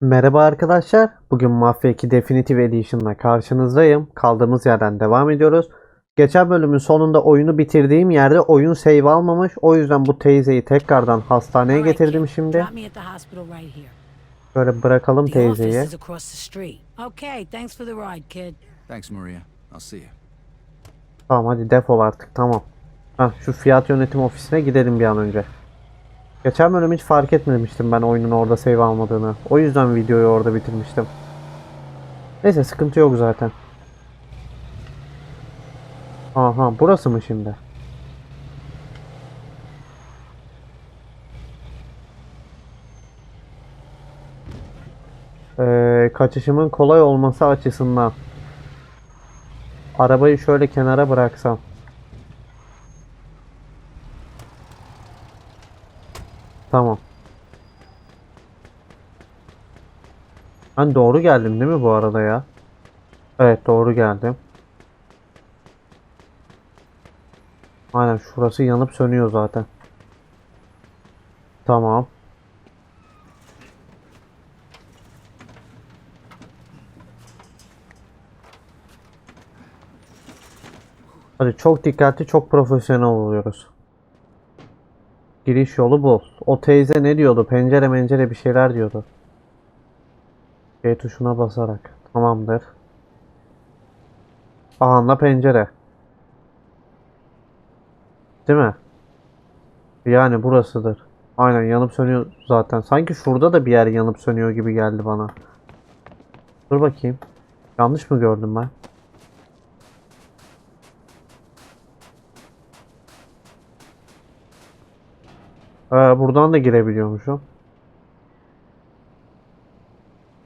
Merhaba arkadaşlar. Bugün Mafya 2 Definitive Edition'la karşınızdayım. Kaldığımız yerden devam ediyoruz. Geçen bölümün sonunda oyunu bitirdiğim yerde oyun save almamış. O yüzden bu teyzeyi tekrardan hastaneye getirdim şimdi. Böyle bırakalım teyzeyi. is across the street. Okay, thanks for the ride, kid. Thanks, Maria. I'll see you. Tamam hadi defol artık tamam. Heh, şu fiyat yönetim ofisine gidelim bir an önce. Geçen bölüm hiç fark etmemiştim ben oyunun orada save almadığını. O yüzden videoyu orada bitirmiştim. Neyse sıkıntı yok zaten. Aha burası mı şimdi? Ee, kaçışımın kolay olması açısından. Arabayı şöyle kenara bıraksam. Tamam. Ben doğru geldim değil mi bu arada ya? Evet doğru geldim. Aynen şurası yanıp sönüyor zaten. Tamam. Hadi çok dikkatli, çok profesyonel oluyoruz. Giriş yolu bu. O teyze ne diyordu? Pencere mencere bir şeyler diyordu. G tuşuna basarak. Tamamdır. Aha pencere. Değil mi? Yani burasıdır. Aynen yanıp sönüyor zaten. Sanki şurada da bir yer yanıp sönüyor gibi geldi bana. Dur bakayım. Yanlış mı gördüm ben? Ee, buradan da girebiliyormuşum.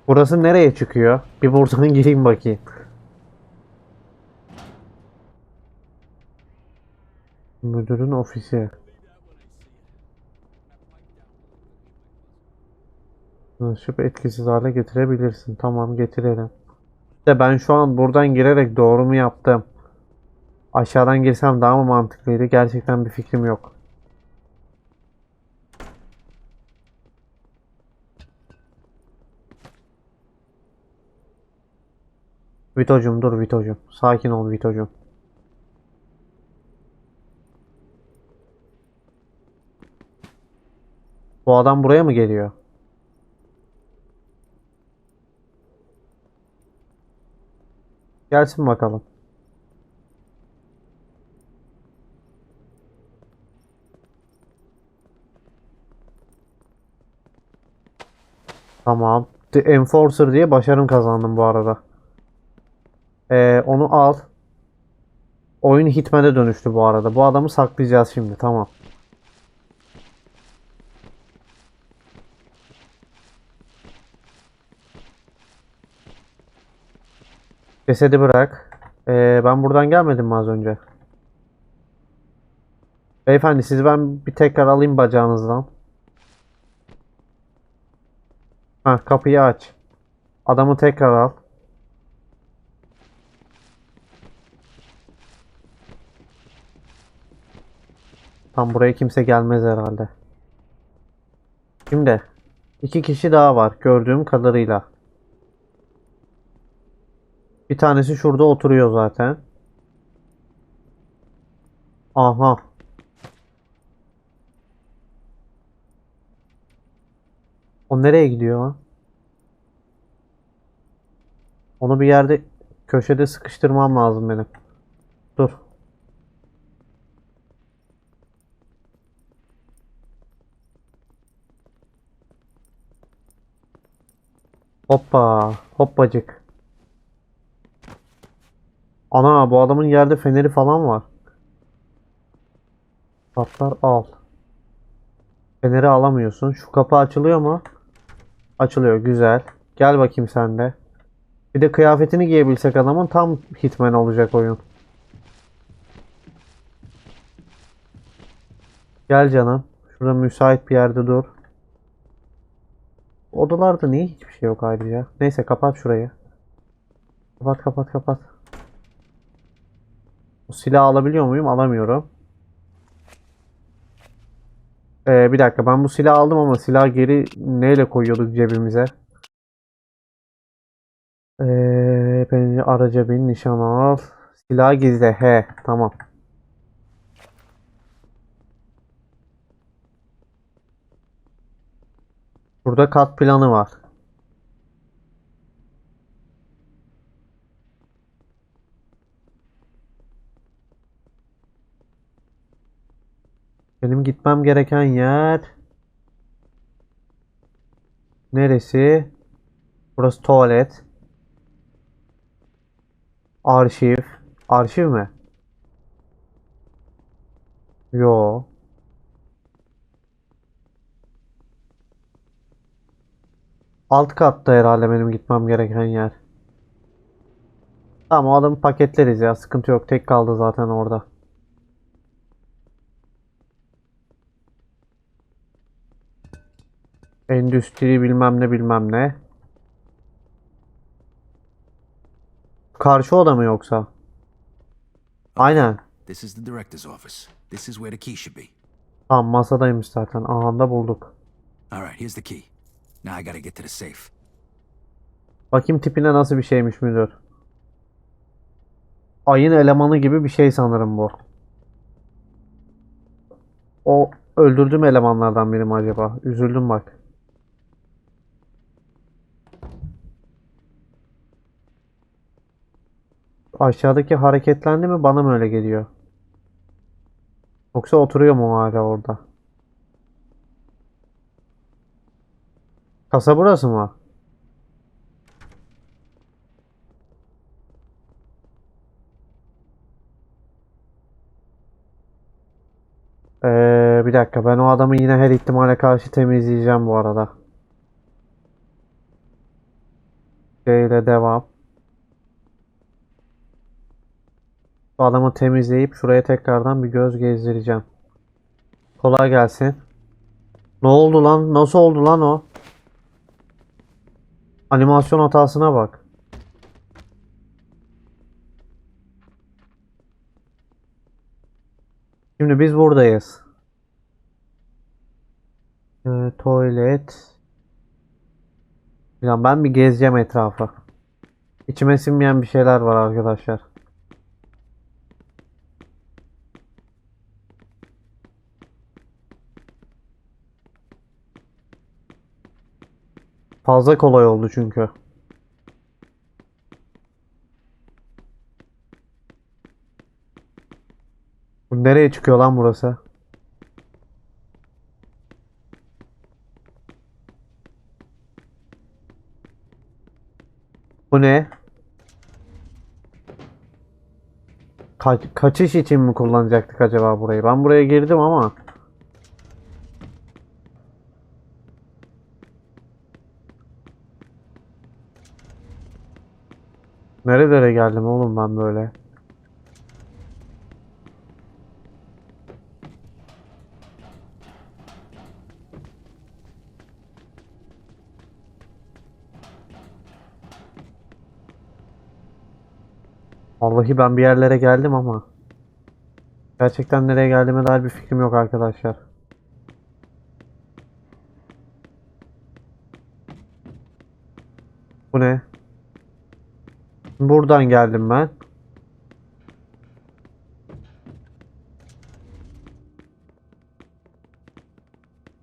Burası nereye çıkıyor? Bir buradan gireyim bakayım. Müdürün ofisi. Tanışıp etkisiz hale getirebilirsin. Tamam getirelim. De ben şu an buradan girerek doğru mu yaptım? Aşağıdan girsem daha mı mantıklıydı? Gerçekten bir fikrim yok. Vitocum dur Vitocum. Sakin ol Vitocum. Bu adam buraya mı geliyor? Gelsin bakalım. Tamam. The Enforcer diye başarım kazandım bu arada. Ee, onu al. Oyun Hitman'e dönüştü bu arada. Bu adamı saklayacağız şimdi. Tamam. Cesedi bırak. Ee, ben buradan gelmedim mi az önce? Beyefendi sizi ben bir tekrar alayım bacağınızdan. Ha kapıyı aç. Adamı tekrar al. Tam buraya kimse gelmez herhalde. Şimdi iki kişi daha var gördüğüm kadarıyla. Bir tanesi şurada oturuyor zaten. Aha. O nereye gidiyor? Onu bir yerde köşede sıkıştırmam lazım benim. Dur. Hoppa. Hoppacık. Ana bu adamın yerde feneri falan var. Patlar al. Feneri alamıyorsun. Şu kapı açılıyor mu? Açılıyor. Güzel. Gel bakayım sen de. Bir de kıyafetini giyebilsek adamın tam hitman olacak oyun. Gel canım. Şurada müsait bir yerde dur. Odalarda niye hiçbir şey yok ayrıca? Neyse kapat şurayı. Kapat kapat kapat. O silahı alabiliyor muyum? Alamıyorum. Ee, bir dakika ben bu silahı aldım ama silahı geri neyle koyuyorduk cebimize? Ee, beni araca bin nişan al. Silah gizle. He tamam. Burada kat planı var. Benim gitmem gereken yer neresi? Burası tuvalet. Arşiv. Arşiv mi? Yo. Alt katta herhalde benim gitmem gereken yer. Tamam o adamı paketleriz ya. Sıkıntı yok. Tek kaldı zaten orada. Endüstri bilmem ne bilmem ne. Karşı oda mı yoksa? Aynen. This is the director's office. This is where the key should be. Tamam masadaymış zaten. Aha da bulduk. All right, here's the key. Now I gotta get to the safe. Bakayım tipine nasıl bir şeymiş müdür. Ayın elemanı gibi bir şey sanırım bu. O öldürdüğüm elemanlardan biri mi acaba? Üzüldüm bak. Aşağıdaki hareketlendi mi bana mı öyle geliyor? Yoksa oturuyor mu hala orada? Kasa burası mı? Ee, bir dakika ben o adamı yine her ihtimale karşı temizleyeceğim bu arada. Şeyle devam. Bu adamı temizleyip şuraya tekrardan bir göz gezdireceğim. Kolay gelsin. Ne oldu lan? Nasıl oldu lan o? Animasyon hatasına bak. Şimdi biz buradayız. Ee, tuvalet. Ben bir gezeceğim etrafı. İçime sinmeyen bir şeyler var arkadaşlar. Fazla kolay oldu çünkü. Bu nereye çıkıyor lan burası? Bu ne? Ka- kaçış için mi kullanacaktık acaba burayı? Ben buraya girdim ama. Nerelere geldim oğlum ben böyle? Vallahi ben bir yerlere geldim ama gerçekten nereye geldiğime dair bir fikrim yok arkadaşlar. Bu ne? Buradan geldim ben.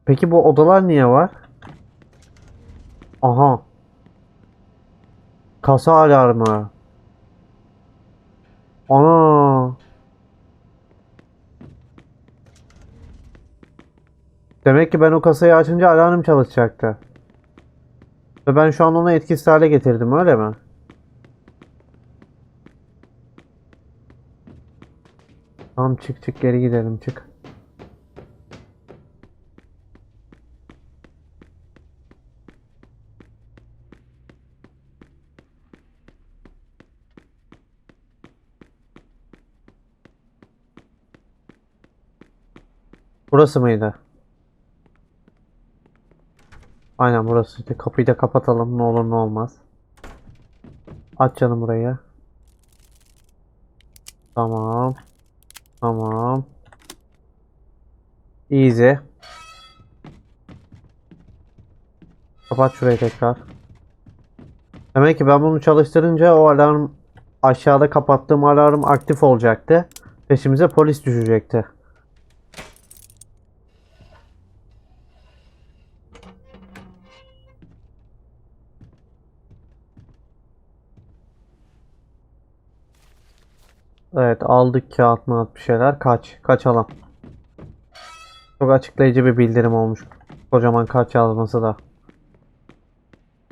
Peki bu odalar niye var? Aha. Kasa alarmı. Ana. Demek ki ben o kasayı açınca alarm çalışacaktı. Ve ben şu an onu etkisiz hale getirdim öyle mi? Tamam çık çık geri gidelim çık. Burası mıydı? Aynen burası. İşte kapıyı da kapatalım ne olur ne olmaz. Aç canım burayı. Tamam. Tamam. Easy. Kapat şurayı tekrar. Demek ki ben bunu çalıştırınca o alarm aşağıda kapattığım alarm aktif olacaktı. Peşimize polis düşecekti. Evet aldık kağıt mağat bir şeyler. Kaç. Kaçalım. Çok açıklayıcı bir bildirim olmuş. Kocaman kaç yazması da.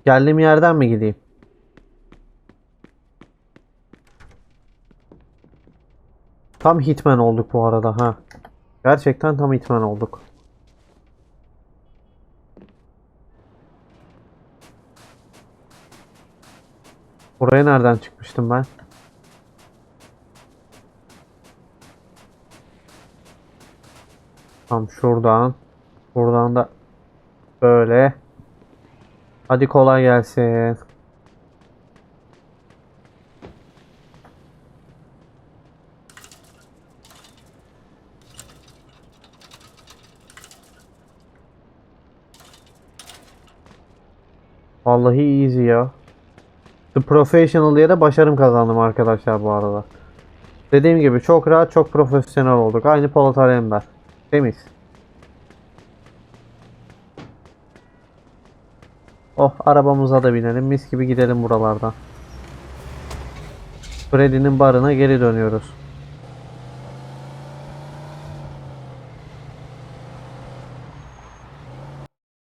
Geldiğim yerden mi gideyim? Tam hitman olduk bu arada ha. Gerçekten tam hitman olduk. Buraya nereden çıkmıştım ben? Tam şuradan. Buradan da böyle. Hadi kolay gelsin. Vallahi easy ya. The Professional diye de başarım kazandım arkadaşlar bu arada. Dediğim gibi çok rahat çok profesyonel olduk. Aynı Polat Alemdar. Temiz. Oh arabamıza da binelim. Mis gibi gidelim buralardan. Freddy'nin barına geri dönüyoruz.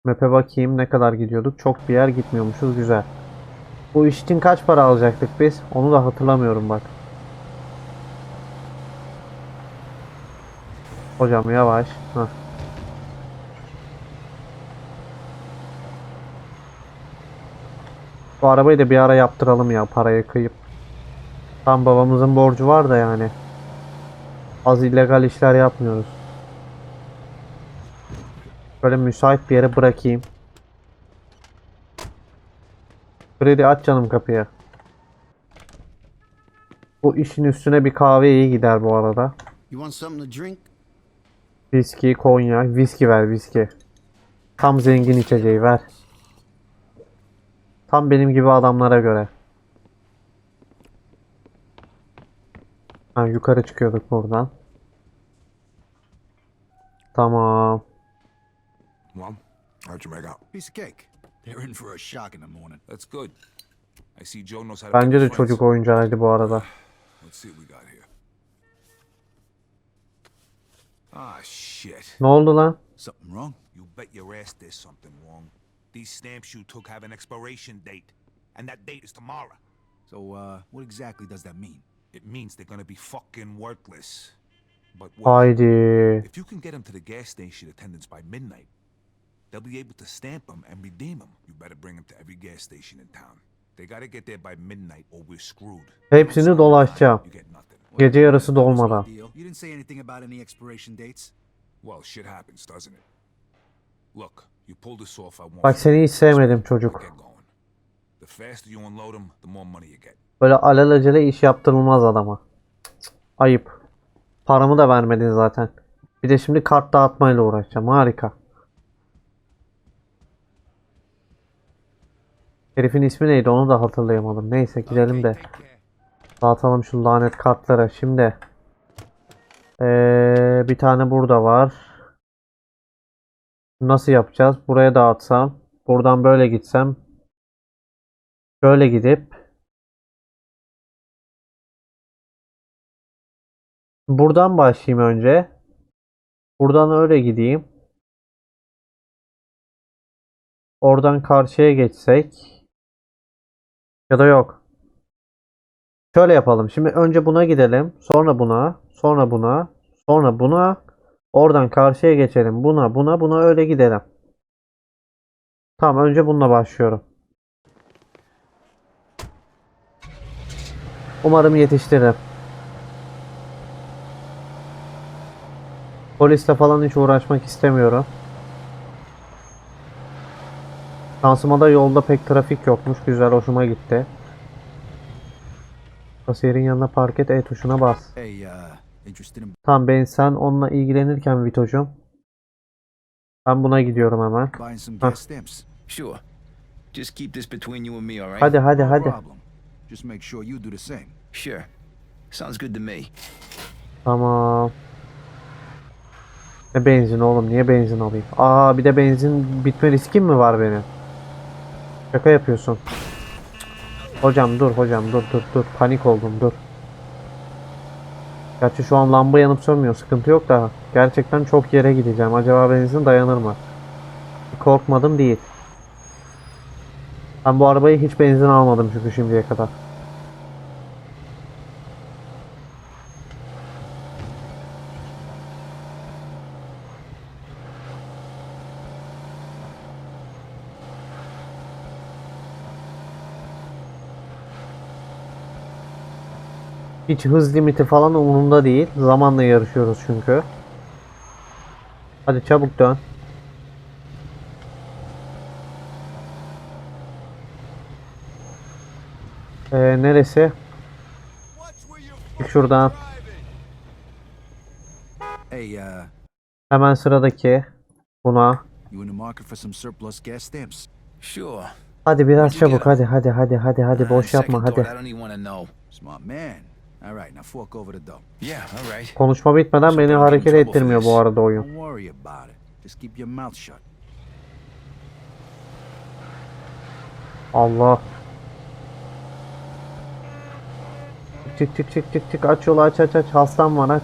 Map'e bakayım ne kadar gidiyorduk. Çok bir yer gitmiyormuşuz. Güzel. Bu iş için kaç para alacaktık biz? Onu da hatırlamıyorum bak. Hocam yavaş. Hah. Bu arabayı da bir ara yaptıralım ya parayı kıyıp. Tam babamızın borcu var da yani. Az illegal işler yapmıyoruz. Böyle müsait bir yere bırakayım. Freddy aç canım kapıyı. Bu işin üstüne bir kahve iyi gider bu arada. You want something to drink? Viski, konyak, viski ver viski. Tam zengin içeceği ver. Tam benim gibi adamlara göre. Ha, yukarı çıkıyorduk buradan. Tamam. Well, how'd you make out? Piece of cake. They're in for a shock in the morning. That's good. I see Joe knows how to Bence de çocuk oyuncağıydı bu arada. Let's see what we got here. Ah, shit. Ne oldu lan? Something wrong? You bet your ass there's something wrong. These stamps you took have an expiration date, and that date is tomorrow. So, uh, what exactly does that mean? It means they're gonna be fucking worthless. But wait, Haydi. if you can get them to the gas station attendants by midnight, they'll be able to stamp them and redeem them. You better bring them to every gas station in town. They gotta get there by midnight or we're screwed. Hepsini dolaşacağım. You get nothing. Gece yarısı dolmadan. Bak seni hiç sevmedim çocuk. Böyle alelacele iş yaptırılmaz adama. Ayıp. Paramı da vermedin zaten. Bir de şimdi kart dağıtmayla uğraşacağım. Harika. Herifin ismi neydi onu da hatırlayamadım. Neyse gidelim de dağıtalım şu lanet kartları. Şimdi ee, bir tane burada var. Nasıl yapacağız? Buraya dağıtsam. Buradan böyle gitsem. Şöyle gidip Buradan başlayayım önce. Buradan öyle gideyim. Oradan karşıya geçsek. Ya da yok. Şöyle yapalım. Şimdi önce buna gidelim. Sonra buna. Sonra buna. Sonra buna. Oradan karşıya geçelim. Buna, buna, buna öyle gidelim. Tamam önce bununla başlıyorum. Umarım yetiştiririm. Polisle falan hiç uğraşmak istemiyorum. Şansıma da yolda pek trafik yokmuş. Güzel hoşuma gitti. Kasiyerin yanına park et E tuşuna bas. Tamam ben sen onunla ilgilenirken Vito'cum. Ben buna gidiyorum hemen. buying some Huh. gas stamps? Sure. Just keep this between you and me, all right? Hadi hadi hadi. Just make sure you do the same. Sure. Sounds good to me. Tamam. Ne benzin oğlum? Niye benzin alayım? Aa bir de benzin bitme riskim mi var benim? Şaka yapıyorsun. Hocam dur hocam dur dur dur. Panik oldum dur. Gerçi şu an lamba yanıp sönmüyor. Sıkıntı yok da. Gerçekten çok yere gideceğim. Acaba benzin dayanır mı? Korkmadım değil. Ben bu arabayı hiç benzin almadım çünkü şimdiye kadar. Hiç hız limiti falan umurumda değil. Zamanla yarışıyoruz çünkü. Hadi çabuk dön. Ee, neresi? Çık şuradan. Hey, uh, Hemen sıradaki. Buna. you in the market for some surplus gas stamps? Sure. Hadi biraz çabuk. Hadi hadi hadi hadi hadi Uh, boş yapma hadi. I don't even want to know. Smart man. All right, now fork over the dough. Yeah, all right. Konuşma bitmeden beni hareket ettirmiyor bu arada oyun. Don't worry about it. Just keep your mouth shut. Allah. Çık çık çık çık çık aç yolu aç aç aç hastam var aç.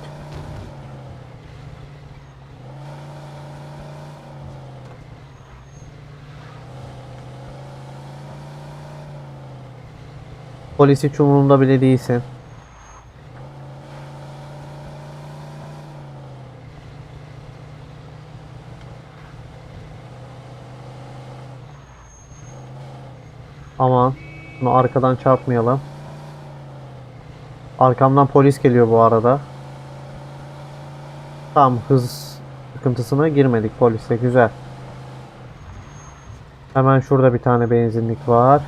Polis hiç umurumda bile değilsin. Aman. Bunu arkadan çarpmayalım. Arkamdan polis geliyor bu arada. Tam hız sıkıntısına girmedik polisle. Güzel. Hemen şurada bir tane benzinlik var.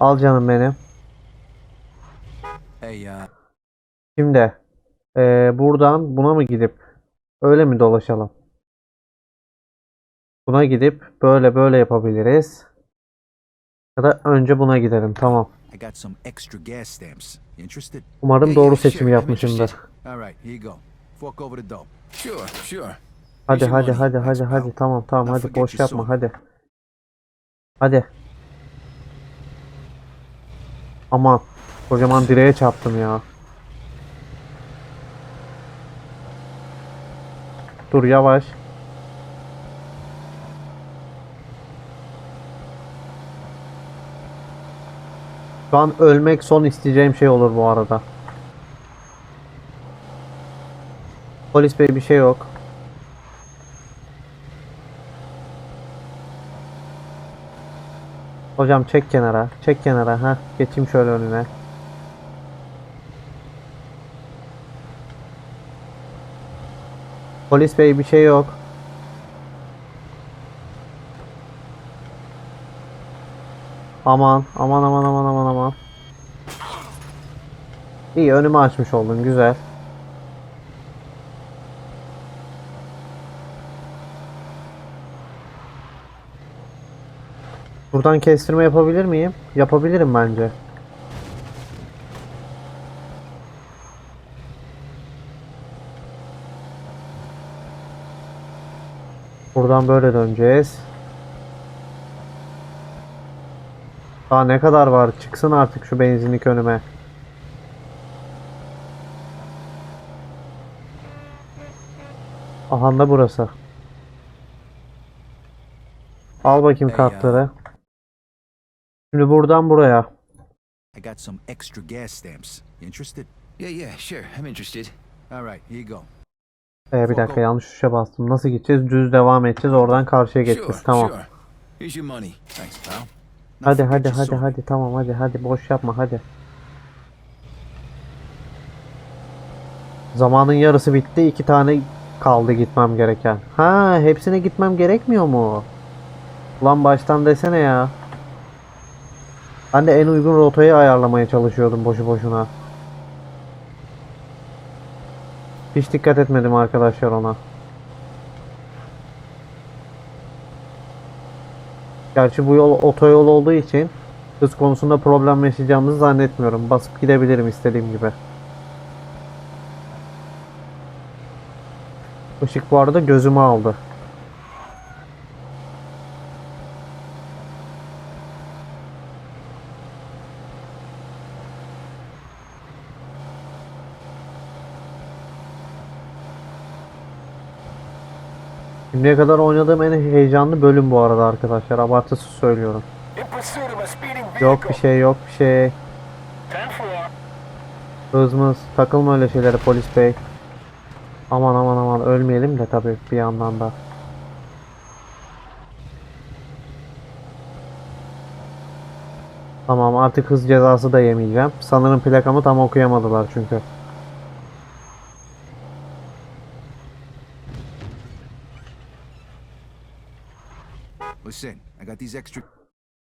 Al canım benim. Hey, uh, Şimdi eee, buradan buna mı gidip öyle mi dolaşalım? Buna gidip böyle böyle yapabiliriz. Ya da önce buna gidelim. Tamam. Umarım doğru seçimi yapmışımdır. Hadi hadi hadi hadi hadi tamam tamam hadi boş yapma hadi. Hadi. Aman kocaman direğe çarptım ya. Dur yavaş. Şu an ölmek son isteyeceğim şey olur bu arada. Polis bey bir şey yok. Hocam çek kenara. Çek kenara. ha. Geçeyim şöyle önüne. Polis bey bir şey yok. Aman aman aman aman aman aman. İyi önümü açmış oldun güzel. Buradan kestirme yapabilir miyim? Yapabilirim bence. Buradan böyle döneceğiz. Daha ne kadar var? Çıksın artık şu benzinlik önüme. Aha da burası. Al bakayım Hey, kartları. Şimdi buradan buraya. I got some extra gas stamps. Interested? Yeah, yeah, sure. I'm interested. All right, here you go. Ee, bir dakika yanlış tuşa bastım. Nasıl gideceğiz? Düz devam edeceğiz. Oradan karşıya geçeceğiz. Tamam. Here's your money. Thanks, pal. Hadi hadi hadi sword. hadi tamam hadi hadi boş yapma hadi. Zamanın yarısı bitti. iki tane kaldı gitmem gereken. Ha hepsine gitmem gerekmiyor mu? Ulan baştan desene ya. Ben de en uygun rotayı ayarlamaya çalışıyordum boşu boşuna. Hiç dikkat etmedim arkadaşlar ona. Gerçi bu yol otoyol olduğu için hız konusunda problem yaşayacağımızı zannetmiyorum. Basıp gidebilirim istediğim gibi. Işık bu arada gözümü aldı. Şimdiye kadar oynadığım en heyecanlı bölüm bu arada arkadaşlar. Abartısız söylüyorum. Yok bir şey yok bir şey. Hızımız takılma öyle şeylere polis bey. Aman aman aman ölmeyelim de tabii bir yandan da. Tamam artık hız cezası da yemeyeceğim. Sanırım plakamı tam okuyamadılar çünkü. Listen, I got these extra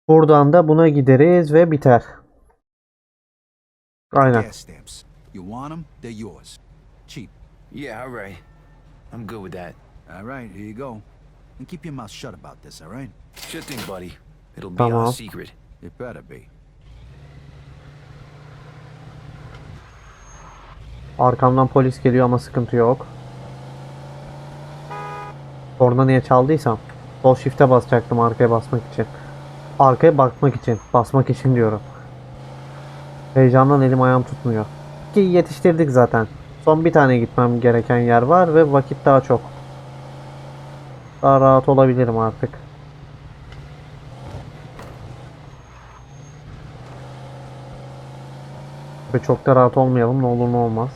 Buradan da buna gideriz ve biter. Aynen. You want them? They're yours. Cheap. Yeah, all right. I'm good with that. All right, here you go. And keep your mouth shut about this, all right? Sure thing, buddy. It'll be Tamam. our secret. It better be. Arkamdan polis geliyor ama sıkıntı yok. Orada niye çaldıysam. Sol shift'e basacaktım arkaya basmak için. Arkaya bakmak için. Basmak için diyorum. Heyecandan elim ayağım tutmuyor. Ki yetiştirdik zaten. Son bir tane gitmem gereken yer var ve vakit daha çok. Daha rahat olabilirim artık. Ve çok da rahat olmayalım ne olur ne olmaz.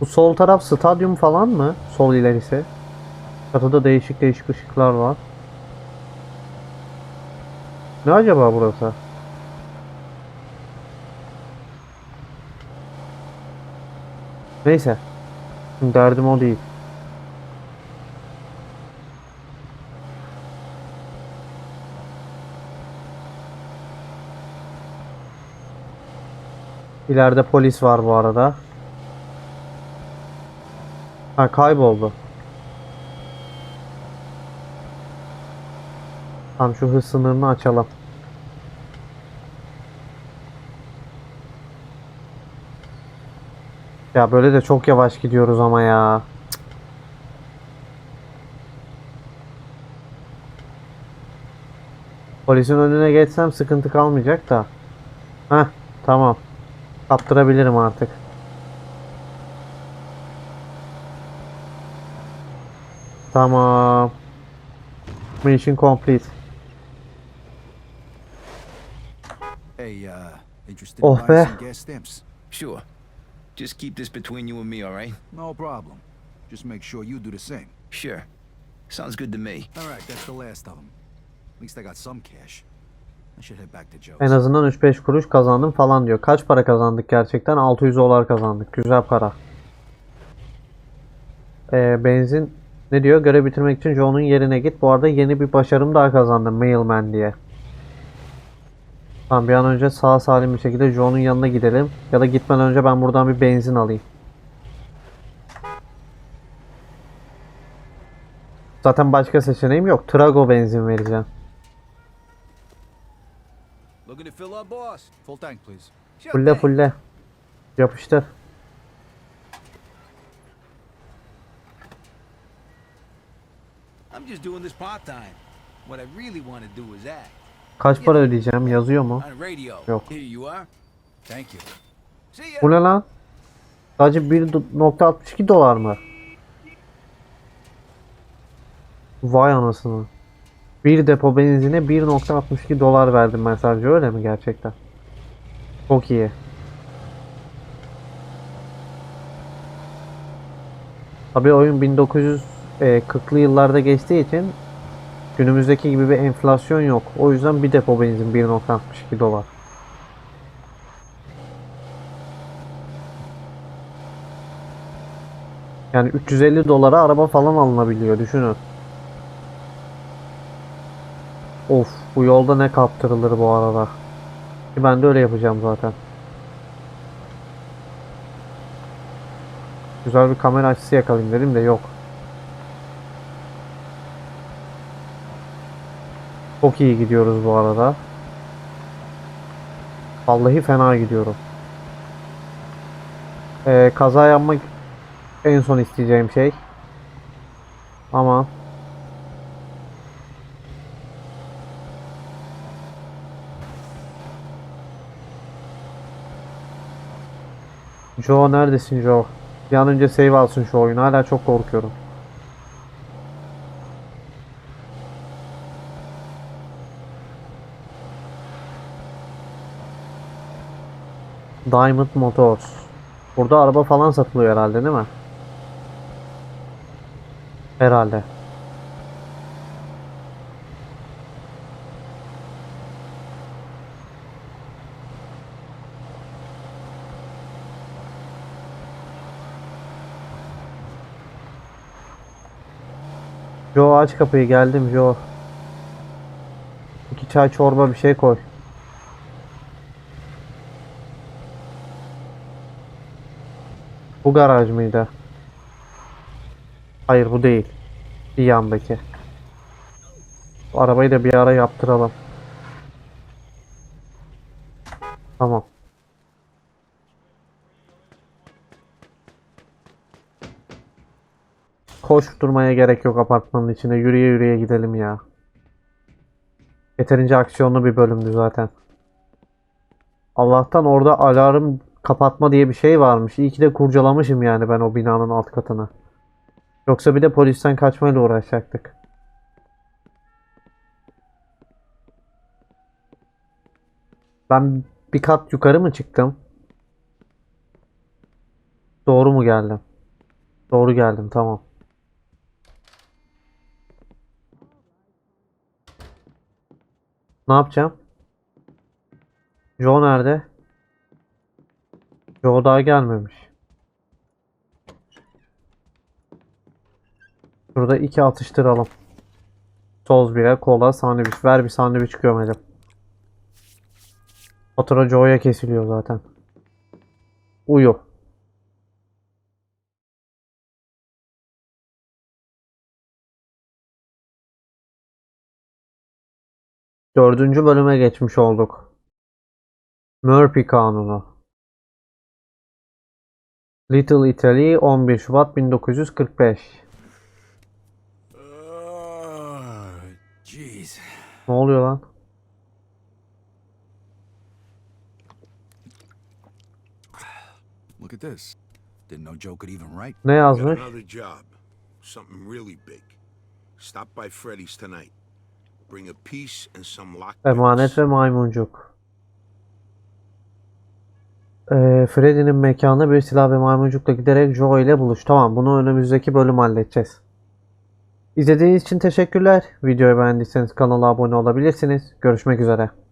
Bu sol taraf stadyum falan mı? Sol ilerisi. Çatıda değişik değişik ışıklar var. Ne acaba burası? Neyse. Derdim o değil. İleride polis var bu arada. Ha kayboldu. Tam şu hız sınırını açalım. Ya böyle de çok yavaş gidiyoruz ama ya. Polisin önüne geçsem sıkıntı kalmayacak da. Heh tamam. Kaptırabilirim artık. Tamam. Mission complete. Hey, uh, interested Oh, in buying be. some gas stamps? Sure. Just keep this between you and me, all right? No problem. Just make sure you do the same. Sure. Sounds good to me. All right, that's the last of them. At least I got some cash. I should head back to Joe's. En azından 3-5 kuruş kazandım falan diyor. Kaç para kazandık gerçekten? 600 dolar kazandık. Güzel para. Ee, benzin ne diyor? Görev bitirmek için Joe'nun yerine git. Bu arada yeni bir başarım daha kazandım. Mailman diye. Tamam bir an önce sağ salim bir şekilde Joe'nun yanına gidelim. Ya da gitmeden önce ben buradan bir benzin alayım. Zaten başka seçeneğim yok. Trago benzin vereceğim. Fulle fulle. Yapıştır. I'm just doing this part time. What I really want to do is act. Kaç para ödeyeceğim? Yazıyor mu? Yok. Bu ne lan? Sadece 1.62 dolar mı? Vay anasını. Bir depo benzine 1.62 dolar verdim ben sadece öyle mi gerçekten? Çok iyi. Tabii oyun 1940'lı yıllarda geçtiği için günümüzdeki gibi bir enflasyon yok. O yüzden bir depo benzin 1.62 dolar. Yani 350 dolara araba falan alınabiliyor düşünün. Of bu yolda ne kaptırılır bu arada. Ben de öyle yapacağım zaten. Güzel bir kamera açısı yakalayayım dedim de yok. Çok iyi gidiyoruz bu arada. Vallahi fena gidiyorum. Ee, kaza yapmak en son isteyeceğim şey. Ama Joe neredesin Joe? Bir an önce save alsın şu oyunu. Hala çok korkuyorum. Diamond Motors. Burada araba falan satılıyor herhalde değil mi? Herhalde. Joe aç kapıyı geldim Joe. İki çay çorba bir şey koy. Bu garaj mıydı? Hayır bu değil. Bir yandaki. Bu arabayı da bir ara yaptıralım. Tamam. Koşturmaya gerek yok apartmanın içinde. Yürüye yürüye gidelim ya. Yeterince aksiyonlu bir bölümdü zaten. Allah'tan orada alarm kapatma diye bir şey varmış. İyi ki de kurcalamışım yani ben o binanın alt katını. Yoksa bir de polisten kaçmayla uğraşacaktık. Ben bir kat yukarı mı çıktım? Doğru mu geldim? Doğru geldim tamam. Ne yapacağım? Joe nerede? Joe daha gelmemiş. Şurada iki atıştıralım. Toz bire, kola, sandviç. Ver bir sandviç gömelim. Fatura Joe'ya kesiliyor zaten. Uyu. Dördüncü bölüme geçmiş olduk. Murphy Kanunu. Little Italy 11 Şubat 1945. Jeez. Ne oluyor lan? Look at this. Didn't know Joe could even write. Ne yazmış? another job. Something really big. Stop by Freddy's tonight. Bring a piece and some lockpicks. Emanet ve maymuncuk. Ee, Freddy'nin mekanına bir silah ve maymuncukla giderek Joe ile buluş. Tamam bunu önümüzdeki bölüm halledeceğiz. İzlediğiniz için teşekkürler. Videoyu beğendiyseniz kanala abone olabilirsiniz. Görüşmek üzere.